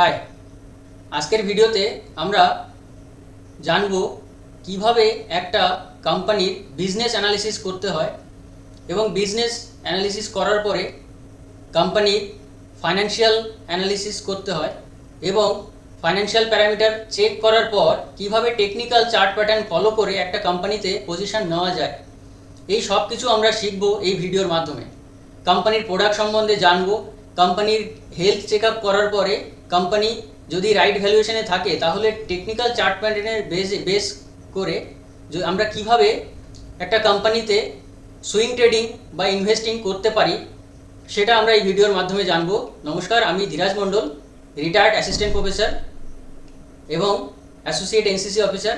High আজকের ভিডিওতে আমরা জানব কীভাবে একটা কোম্পানির বিজনেস অ্যানালিসিস করতে হয় এবং বিজনেস অ্যানালিসিস করার পরে কোম্পানির ফাইন্যান্সিয়াল অ্যানালিসিস করতে হয় এবং ফাইন্যান্সিয়াল প্যারামিটার চেক করার পর কীভাবে টেকনিক্যাল চার্ট প্যাটার্ন ফলো করে একটা কোম্পানিতে পজিশন নেওয়া যায়। এই সব কিছু আমরা শিখব এই ভিডিওর মাধ্যমে। কোম্পানির প্রোডাক্ট সম্বন্ধে জানব, কোম্পানির হেলথ চেক আপ করার পরে কোম্পানি যদি রাইট ভ্যালুয়েশনে থাকে, তাহলে টেকনিক্যাল চার্ট প্যাটার্নের বেস বেস করে আমরা কীভাবে একটা কোম্পানিতে সুইং ট্রেডিং বা ইনভেস্টিং করতে পারি, সেটা আমরা এই ভিডিওর মাধ্যমে জানব। নমস্কার, আমি Dhiraj Mondal retired assistant professor এবং associate NCC officer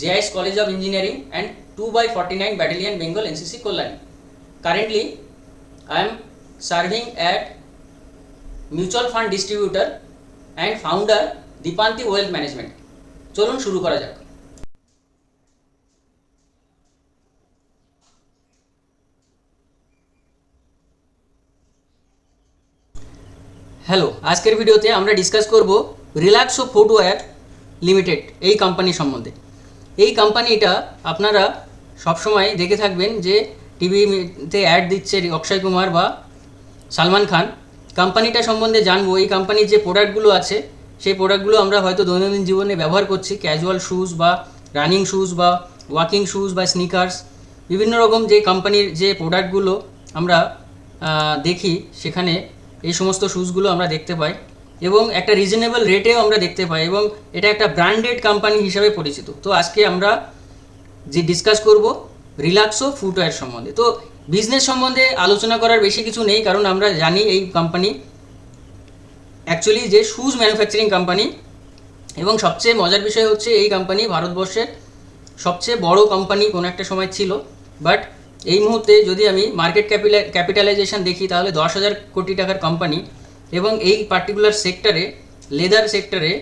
JIS college of engineering and two by forty nine battalion Bengal NCC Kalyani currently I am serving at mutual fund distributor and founder Dipanti wealth management চলুন শুরু করা যাক। Hello আজকের ভিডিওতে আমরা discuss করব Relaxo footwear limited এই company সম্বন্ধে। এই কোম্পানিটা আপনারা সবসময় দেখে থাকবেন যে টিভিতে অ্যাড দিচ্ছে অক্ষয় কুমার বা সালমান খান। কোম্পানিটা সম্বন্ধে জানব। এই কোম্পানির যে প্রোডাক্টগুলো আছে, সেই প্রোডাক্টগুলো আমরা হয়তো দৈনন্দিন জীবনে ব্যবহার করছি। ক্যাজুয়াল শ্যুজ বা রানিং শ্যুজ বা ওয়াকিং শ্যুজ বা স্নিকার্স বিভিন্ন রকম যে কোম্পানির যে প্রোডাক্টগুলো আমরা দেখি, সেখানে এই সমস্ত শ্যুজগুলো আমরা দেখতে পাই। এবং একটা রিজনেবল রেটেও আমরা দেখতে পাই এবং এটা একটা ব্র্যান্ডেড কোম্পানি হিসাবে পরিচিত। তো আজকে আমরা যে ডিসকাস করব রিল্যাক্সো ফুটওয়্যার সম্বন্ধে। তো বিজনেস সম্বন্ধে আলোচনা করার বেশি কিছু নেই, কারণ আমরা জানি এই কোম্পানি অ্যাকচুয়ালি যে শুজ ম্যানুফ্যাকচারিং কোম্পানি এবং সবচেয়ে মজার বিষয় হচ্ছে এই কোম্পানি ভারতবর্ষের সবচেয়ে বড় কোম্পানি কোনো একটা সময় ছিল। বাট এই মুহূর্তে যদি আমি মার্কেট ক্যাপিটাল ক্যাপিটালাইজেশন দেখি, তাহলে দশ হাজার কোটি টাকার কোম্পানি এবং এই পার্টিকুলার সেক্টরে লেদার সেক্টরে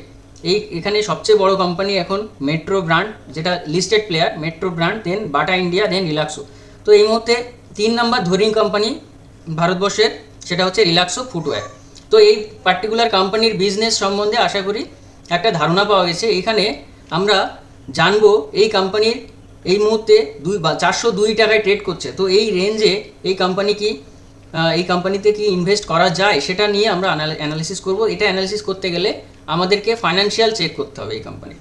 এই এখানে সবচেয়ে বড় কোম্পানি এখন মেট্রো ব্র্যান্ড যেটা listed player Metro brand then Bata India then Relaxo তো এই মুহূর্তে তিন নাম্বার ধরিং কোম্পানি ভারতবর্ষের, সেটা হচ্ছে রিল্যাক্সো ফুটওয়্যার তো এই পার্টিকুলার কোম্পানির বিজনেস সম্বন্ধে আশা করি একটা ধারণা পাওয়া গেছে। এখানে আমরা জানব এই কোম্পানির এই মুহূর্তে দুই বা চারশো দুই টাকায় ট্রেড করছে। তো এই রেঞ্জে এই কোম্পানি কি এই কোম্পানিতে কি ইনভেস্ট করা যায় সেটা নিয়ে আমরা অ্যানালিসিস করব। এটা অ্যানালিসিস করতে গেলে আমাদেরকে ফাইন্যান্সিয়াল চেক করতে হবে এই কোম্পানি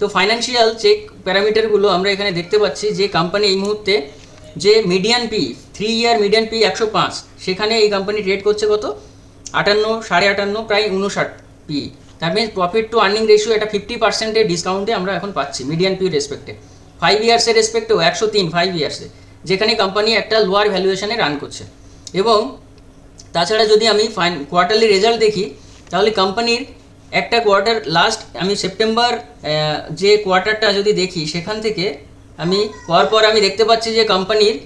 তো ফাইন্যান্সিয়াল চেক প্যারামিটারগুলো আমরা এখানে দেখতে পাচ্ছি যে কোম্পানি এই মুহূর্তে যে median P three year median P একশো পাঁচ, সেখানে এই কোম্পানি ট্রেড করছে কত? আটান্ন, সাড়ে আটান্ন, প্রায় উনষাট পি তার means profit to earning ratio একটা ফিফটি পার্সেন্টের ডিসকাউন্টে আমরা এখন পাচ্ছি মিডিয়ান পি রেসপেক্টে ফাইভ ইয়ার্সের রেসপেক্টেও একশো তিন ফাইভ ইয়ার্সে যেখানে কোম্পানি একটা লোয়ার ভ্যালুয়েশনে রান করছে। এবং তাছাড়া যদি আমি ফাইন কোয়ার্টারলি রেজাল্ট দেখি, তাহলে কোম্পানির একটা কোয়ার্টার লাস্ট আমি সেপ্টেম্বর যে কোয়ার্টারটা যদি দেখি, সেখান থেকে আমি পরপর আমি দেখতে পাচ্ছি যে কোম্পানির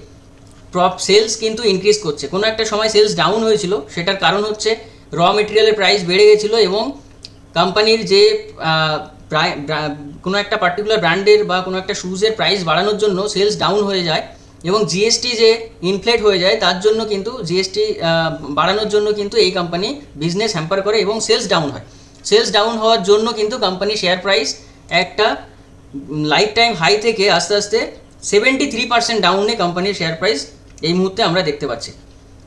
প্রপ সেলস কিন্তু ইনক্রিজ করছে। কোনো একটা সময় সেলস ডাউন হয়েছিল, সেটার কারণ হচ্ছে র মেটেরিয়ালের প্রাইস বেড়ে গেছিল এবং কোম্পানির যে কোনো একটা পার্টিকুলার ব্র্যান্ডের বা কোনো একটা শুজের প্রাইস বাড়ানোর জন্য সেলস ডাউন হয়ে যায় এবং জিএসটি যে ইনফ্লেট হয়ে যায়, তার জন্য কিন্তু জিএসটি বাড়ানোর জন্য কিন্তু এই কোম্পানি বিজনেস হ্যাম্পার করে এবং সেলস ডাউন হয়। সেলস ডাউন হওয়ার জন্য কিন্তু কোম্পানি শেয়ার প্রাইস একটা লাইফ টাইম হাই থেকে আস্তে আস্তে সেভেন্টি থ্রি পার্সেন্ট ডাউনে কোম্পানির শেয়ার প্রাইস এই মুহূর্তে আমরা দেখতে পাচ্ছি।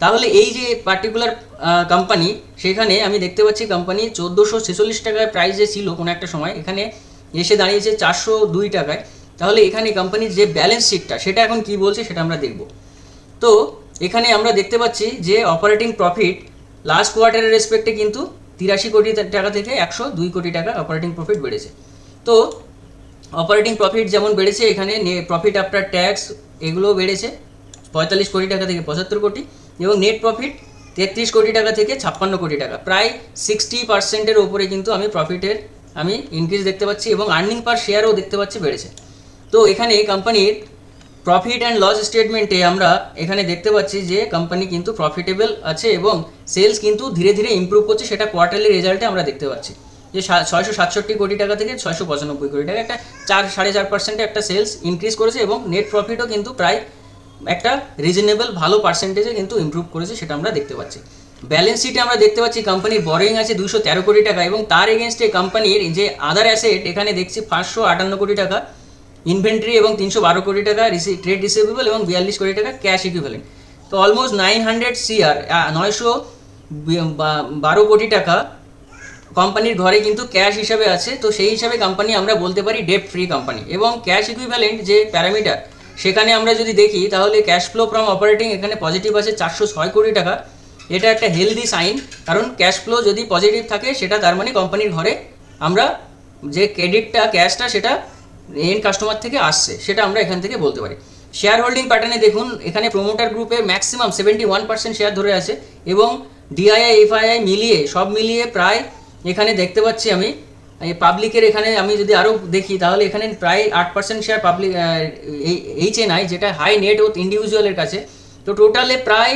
তাহলে এই যে পার্টিকুলার কোম্পানি সেখানে আমি দেখতে পাচ্ছি কোম্পানি চোদ্দোশো ছেচল্লিশ টাকায় প্রাইস যে ছিল কোনো একটা সময়। এখানে এসে দাঁড়িয়েছে চারশো দুই টাকায়। তাহলে এখানে কোম্পানির যে ব্যালেন্স শিটটা সেটা এখন কি বলছে সেটা আমরা দেখব। তো এখানে আমরা দেখতে পাচ্ছি যে অপারেটিং প্রফিট লাস্ট কোয়ার্টারের রেসপেক্টে কিন্তু তিরাশি কোটি টাকা থেকে একশো দুই কোটি টাকা অপারেটিং প্রফিট বেড়েছে। তো অপারেটিং প্রফিট যেমন বেড়েছে, এখানে প্রফিট আফটার ট্যাক্স এগুলোও বেড়েছে, পঁয়তাল্লিশ কোটি টাকা থেকে পঁচাত্তর কোটি এবং নেট প্রফিট তেত্রিশ কোটি টাকা থেকে ছাপ্পান্ন কোটি টাকা। প্রায় সিক্সটি পার্সেন্টের ওপরে কিন্তু আমি প্রফিটের আমি ইনক্রিজ দেখতে পাচ্ছি এবং আর্নিং পার শেয়ারও দেখতে পাচ্ছি বেড়েছে। তো এখানে কোম্পানির প্রফিট অ্যান্ড লস স্টেটমেন্টে আমরা এখানে দেখতে পাচ্ছি যে কোম্পানি কিন্তু প্রফিটেবল আছে এবং সেলস কিন্তু ধীরে ধীরে ইমপ্রুভ করছে, সেটা কোয়ার্টারলি রেজাল্টে আমরা দেখতে পাচ্ছি। যে ছয়শো সাতষট্টি কোটি টাকা থেকে ছয়শো পঁচানব্বই কোটি টাকা একটা চার, সাড়ে চার পার্সেন্টে একটা সেলস ইনক্রিজ করেছে এবং নেট প্রফিটও কিন্তু প্রায় একটা রিজনেবল ভালো পার্সেন্টেজে কিন্তু ইমপ্রুভ করেছে সেটা আমরা দেখতে পাচ্ছি। ব্যালেন্স শিটে আমরা দেখতে পাচ্ছি কোম্পানির বরোয়িং আছে দুশো তেরো কোটি টাকা এবং তার এগেনস্টে কোম্পানির যে আদার অ্যাসেট এখানে দেখছি পাঁচশো আটান্ন কোটি টাকা ইনভেন্টরি এবং তিনশো বারো কোটি টাকা রিসি ট্রেড রিসিভেবল এবং বিয়াল্লিশ কোটি টাকা ক্যাশ ইকুইভ্যালেন্ট তো অলমোস্ট নাইন হান্ড্রেড সিআর নয়শো বারো কোটি টাকা কোম্পানির ঘরে কিন্তু ক্যাশ হিসাবে আছে, তো সেই হিসাবে কোম্পানি আমরা বলতে পারি ডেপ ফ্রি কোম্পানি এবং ক্যাশ ইকুইভ্যালেন্ট যে প্যারামিটার সেখানে আমরা যদি দেখি তাহলে ক্যাশ ফ্লো ফ্রম অপারেটিং এখানে পজিটিভ আছে চারশো ছয় কোটি টাকা। এটা একটা হেলদি সাইন কারণ ক্যাশ ফ্লো যদি পজিটিভ থাকে, সেটা তার মানে কোম্পানির ঘরে আমরা যে ক্রেডিটটা ক্যাশটা সেটা এন্ড কাস্টমার থেকে আসছে, সেটা আমরা এখান থেকে বলতে পারি। শেয়ার হোল্ডিং প্যাটার্নে দেখুন, এখানে প্রোমোটার গ্রুপে maximum seventy one percent share ধরে আছে এবং ডিআইআই এফআইআই মিলিয়ে, সব মিলিয়ে প্রায় এখানে দেখতে পাচ্ছি আমি পাবলিকের এখানে আমি যদি আরও দেখি, তাহলে এখানে প্রায় আট percent share public H N I যেটা হাই নেট ওথ ইন্ডিভিজুয়ালের কাছে, তো টোটালে প্রায়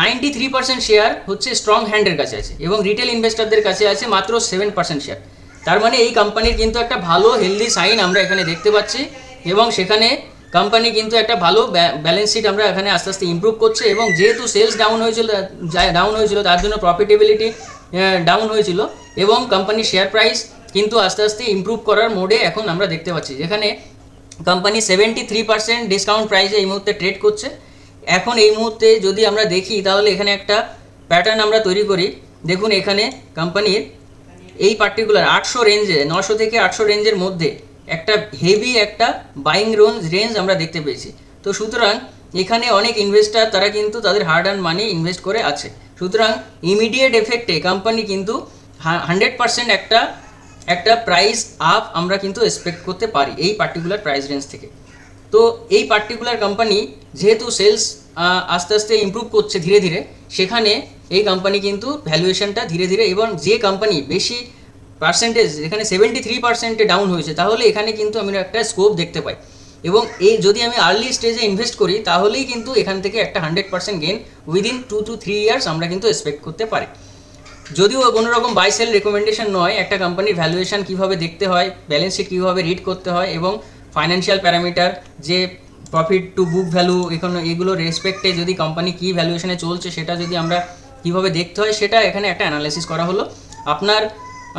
নাইনটি থ্রি পার্সেন্ট শেয়ার হচ্ছে স্ট্রং হ্যান্ডের কাছে আছে এবং রিটেল ইনভেস্টরদের কাছে আছে মাত্র সেভেন পার্সেন্ট শেয়ার তার মানে এই কোম্পানির কিন্তু একটা ভালো হেলদি সাইন আমরা এখানে দেখতে পাচ্ছি এবং সেখানে কোম্পানি কিন্তু একটা ভালো ব্যালেন্স শিট আমরা এখানে আস্তে আস্তে ইমপ্রুভ করছে এবং যেহেতু সেলস ডাউন হয়েছিল ডাউন হয়েছিল, তার জন্য প্রফিটেবিলিটি ডাউন হয়েছিল এবং কোম্পানির শেয়ার প্রাইস কিন্তু আস্তে আস্তে ইমপ্রুভ করার মোডে এখন আমরা দেখতে পাচ্ছি। যেখানে company seventy three percent discount প্রাইসে এই মুহূর্তে ট্রেড করছে। এখন এই মুহূর্তে যদি আমরা দেখি, তাহলে এখানে একটা প্যাটার্ন আমরা তৈরি করি। দেখুন এখানে কোম্পানির এই পার্টিকুলার আটশো রেঞ্জে নশো থেকে আটশো রেঞ্জের মধ্যে একটা হেভি একটা বাইং রেঞ্জ রেঞ্জ আমরা দেখতে পেয়েছি। তো সুতরাং এখানে অনেক ইনভেস্টার তারা কিন্তু তাদের হার্ড অ্যান্ড মানি ইনভেস্ট করে আছে। সুতরাং ইমিডিয়েট এফেক্টে কোম্পানি কিন্তু হান্ড্রেড পার্সেন্ট একটা একটা প্রাইস আপ আমরা কিন্তু এক্সপেক্ট করতে পারি এই পার্টিকুলার প্রাইস রেঞ্জ থেকে। তো এই পার্টিকুলার কোম্পানি যেহেতু সেলস আস্তে আস্তে ইমপ্রুভ করছে ধীরে ধীরে, সেখানে এই কোম্পানি কিন্তু ভ্যালুয়েশনটা ধীরে ধীরে এবং যে কোম্পানি বেশি পার্সেন্টেজ এখানে সেভেন্টি থ্রি পার্সেন্টে ডাউন হয়েছে, তাহলে এখানে কিন্তু আমি একটা স্কোপ দেখতে পাই। এবং এই যদি আমি আর্লি স্টেজে ইনভেস্ট করি, তাহলেই কিন্তু এখান থেকে একটা hundred percent gain within two two three years আমরা কিন্তু এক্সপেক্ট করতে পারি। যদিও কোনো রকম বাই সেল রেকমেন্ডেশন নয়, একটা কোম্পানির ভ্যালুয়েশন কীভাবে দেখতে হয় ব্যালেন্স শিট কীভাবে রিড করতে হয় এবং ফাইন্যান্সিয়াল প্যারামিটার যে প্রফিট টু বুক ভ্যালু এখানে এগুলো রেসপেক্টে যদি কোম্পানি কী ভ্যালুয়েশনে চলছে, সেটা যদি আমরা কীভাবে দেখতে হয়, সেটা এখানে একটা অ্যানালাইসিস করা হলো। আপনার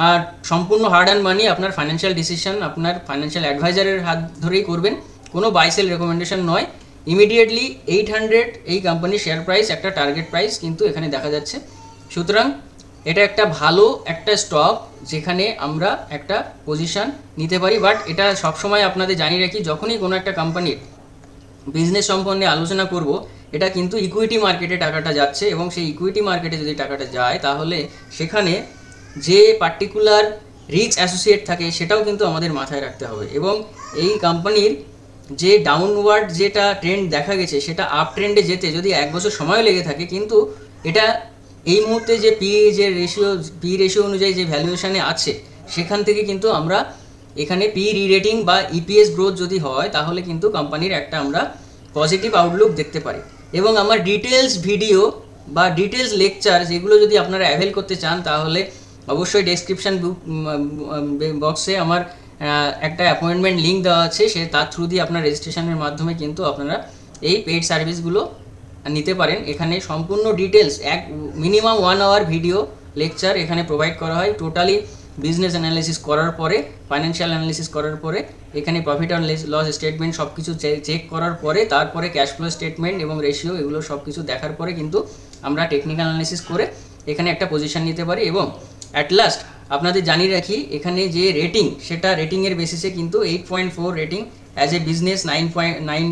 আহ, সম্পূর্ণ হার্ড অ্যান্ড মানি আপনার ফাইন্যান্সিয়াল ডিসিশন আপনার ফাইন্যান্সিয়াল অ্যাডভাইজারের হাত ধরেই করবেন। কোনো বাইসেল রেকমেন্ডেশন নয়। ইমিডিয়েটলি এইট হান্ড্রেড এই কোম্পানির শেয়ার প্রাইস একটা টার্গেট প্রাইস কিন্তু এখানে দেখা যাচ্ছে। সুতরাং এটা একটা ভালো একটা স্টক যেখানে আমরা একটা পজিশন নিতে পারি। বাট এটা সবসময় আপনাদের জানিয়ে রাখি যখনই কোনো একটা কোম্পানির বিজনেস সম্পর্কে আলোচনা করব এটা কিন্তু ইকুইটি মার্কেটে টাকাটা যাচ্ছে এবং সেই ইকুইটি মার্কেটে যদি টাকাটা যায় তাহলে সেখানে যে পার্টিকুলার রিচ অ্যাসোসিয়েট থাকে সেটাও কিন্তু আমাদের মাথায় রাখতে হবে এবং এই কোম্পানির যে ডাউনওয়ার্ড যেটা ট্রেন্ড দেখা গেছে সেটা আপ ট্রেন্ডে যেতে যদি এক বছর সময় লেগে থাকে কিন্তু এটা এই মুহূর্তে যে পি যে রেশিও পি রেশিও অনুযায়ী যে ভ্যালুয়েশনে আছে, সেখান থেকে কিন্তু আমরা এখানে পি রি রেটিং বা ইপিএস গ্রোথ যদি হয়, তাহলে কিন্তু কোম্পানির একটা আমরা পজিটিভ আউটলুক দেখতে পারি। এবং আমার ডিটেলস ভিডিও বা ডিটেলস লেকচার যেগুলো যদি আপনারা অ্যাভেল করতে চান, তাহলে অবশ্যই ডেসক্রিপশান বক্সে আমার একটা অ্যাপয়েন্টমেন্ট লিঙ্ক দেওয়া আছে। সে তার থ্রু দিয়ে আপনার রেজিস্ট্রেশনের মাধ্যমে কিন্তু আপনারা এই পেইড সার্ভিসগুলো নিতে পারেন। এখানে সম্পূর্ণ ডিটেলস এক minimum one hour video lecture এখানে প্রোভাইড করা হয়। টোটালি বিজনেস অ্যানালিসিস করার পরে ফাইন্যান্সিয়াল অ্যানালিসিস করার পরে, এখানে প্রফিট অ্যান্ড লস স্টেটমেন্ট সব কিছু চেক করার পরে, তারপরে ক্যাশ ফ্লো স্টেটমেন্ট এবং রেশিও এগুলো সব কিছু দেখার পরে কিন্তু আমরা টেকনিক্যাল অ্যানালিসিস করে এখানে একটা পজিশন নিতে পারি এবং অ্যাট লাস্ট আপনাদের জানিয়ে রাখি এখানে যে রেটিং সেটা রেটিংয়ের বেসিসে কিন্তু eight point four rating as a business nine point nine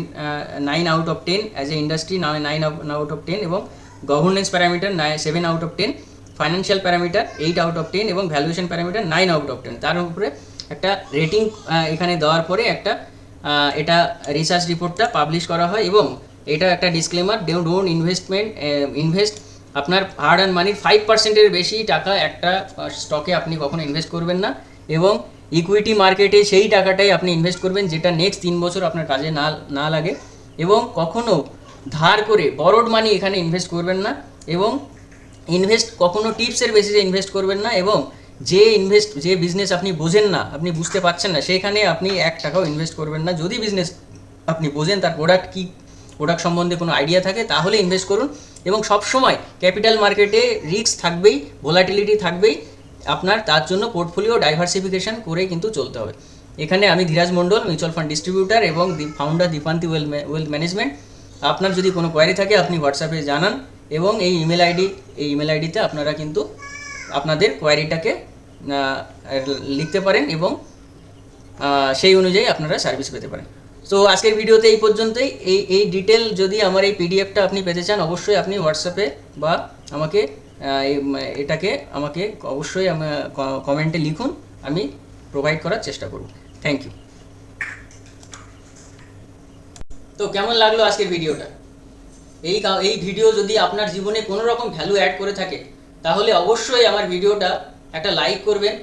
nine out of ten as a industry nine out of ten এবং governance parameter seven out of ten financial parameter eight out of ten এবং valuation parameter nine out of ten তার উপরে একটা rating এখানে দেওয়ার পরে একটা আহ, এটা রিসার্চ রিপোর্টটা পাবলিশ করা হয় এবং এটা একটা ডিসক্লেমার ডোন্ট ইনভেস্টমেন্ট ইনভেস্ট আপনার হার্ড অ্যান্ড মানির ফাইভ পার্সেন্টের বেশি টাকা একটা স্টকে আপনি কখনো ইনভেস্ট করবেন না এবং ইকুইটি মার্কেটে সেই টাকাটাই আপনি ইনভেস্ট করবেন যেটা নেক্সট তিন বছর আপনার কাজে না না লাগে এবং কখনো ধার করে বরোড মানি এখানে ইনভেস্ট করবেন না এবং ইনভেস্ট কখনো টিপসের বেসিসে ইনভেস্ট করবেন না এবং যে ইনভেস্ট যে বিজনেস আপনি বোঝেন না, আপনি বুঝতে পারছেন না, সেখানে আপনি এক টাকাও ইনভেস্ট করবেন না। যদি বিজনেস আপনি বোঝেন তার প্রোডাক্ট কী প্রোডাক্ট সম্বন্ধে কোনো আইডিয়া থাকে, তাহলে ইনভেস্ট করুন। এবং সবসময় ক্যাপিটাল মার্কেটে রিস্ক থাকবেই ভোলাটিলিটি থাকবেই। আপনার তার জন্য পোর্টফোলিও ডাইভার্সিফিকেশন করে কিন্তু চলতে হবে। এখানে আমি Dhiraj Mondal mutual fund distributor এবং founder Dipanti well wealth management আপনার যদি কোনো কোয়ারি থাকে, আপনি হোয়াটসঅ্যাপে জানান এবং এই ইমেল আইডি এই ইমেল আইডিতে আপনারা কিন্তু আপনাদের কোয়ারিটাকে লিখতে পারেন এবং সেই অনুযায়ী আপনারা সার্ভিস পেতে পারেন। তো আজকের ভিডিওতে এই পর্যন্তই। এই এই ডিটেল যদি আমার এই পিডিএফটা আপনি পেতে চান, অবশ্যই আপনি হোয়াটসঅ্যাপে বা আমাকে এটাকে আমাকে অবশ্যই কমেন্টে লিখুন। আমি প্রোভাইড করার চেষ্টা করব। থ্যাংক ইউ তো কেমন লাগল আজকের ভিডিওটা? এই এই ভিডিও যদি আপনার জীবনে কোনো রকম ভ্যালু অ্যাড করে থাকে, তাহলে অবশ্যই আমার ভিডিওটা একটা লাইক করবেন,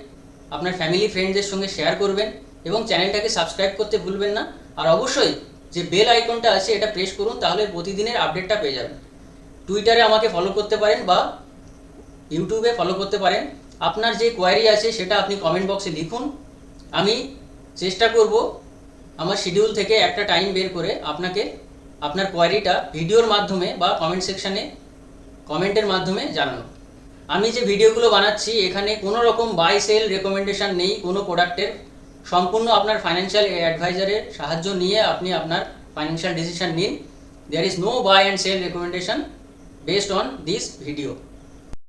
আপনার ফ্যামিলি ফ্রেন্ডদের সঙ্গে শেয়ার করবেন এবং চ্যানেলটাকে সাবস্ক্রাইব করতে ভুলবেন না। আর অবশ্যই যে বেল আইকনটা আছে, এটা প্রেস করুন, তাহলে প্রতিদিনের আপডেটটা পেয়ে যাবেন। টুইটারে আমাকে ফলো করতে পারেন বা ইউটিউবে ফলো করতে পারেন। আপনার যে কোয়ারি আছে, সেটা আপনি কমেন্ট বক্সে লিখুন। আমি চেষ্টা করব আমার শিডিউল থেকে একটা টাইম বের করে আপনাকে, আপনার কোয়ারিটা ভিডিওর মাধ্যমে বা কমেন্ট সেকশানে কমেন্টের মাধ্যমে জানানো। আমি যে ভিডিওগুলো বানাচ্ছি, এখানে কোনো রকম বাই সেল রেকমেন্ডেশন নেই কোনো প্রোডাক্টের সম্পূর্ণ আপনার ফাইন্যান্সিয়াল অ্যাডভাইজারের সাহায্য নিয়ে আপনি আপনার ফাইন্যান্সিয়াল ডিসিশন নিন। There is no buy and sell recommendation based on this video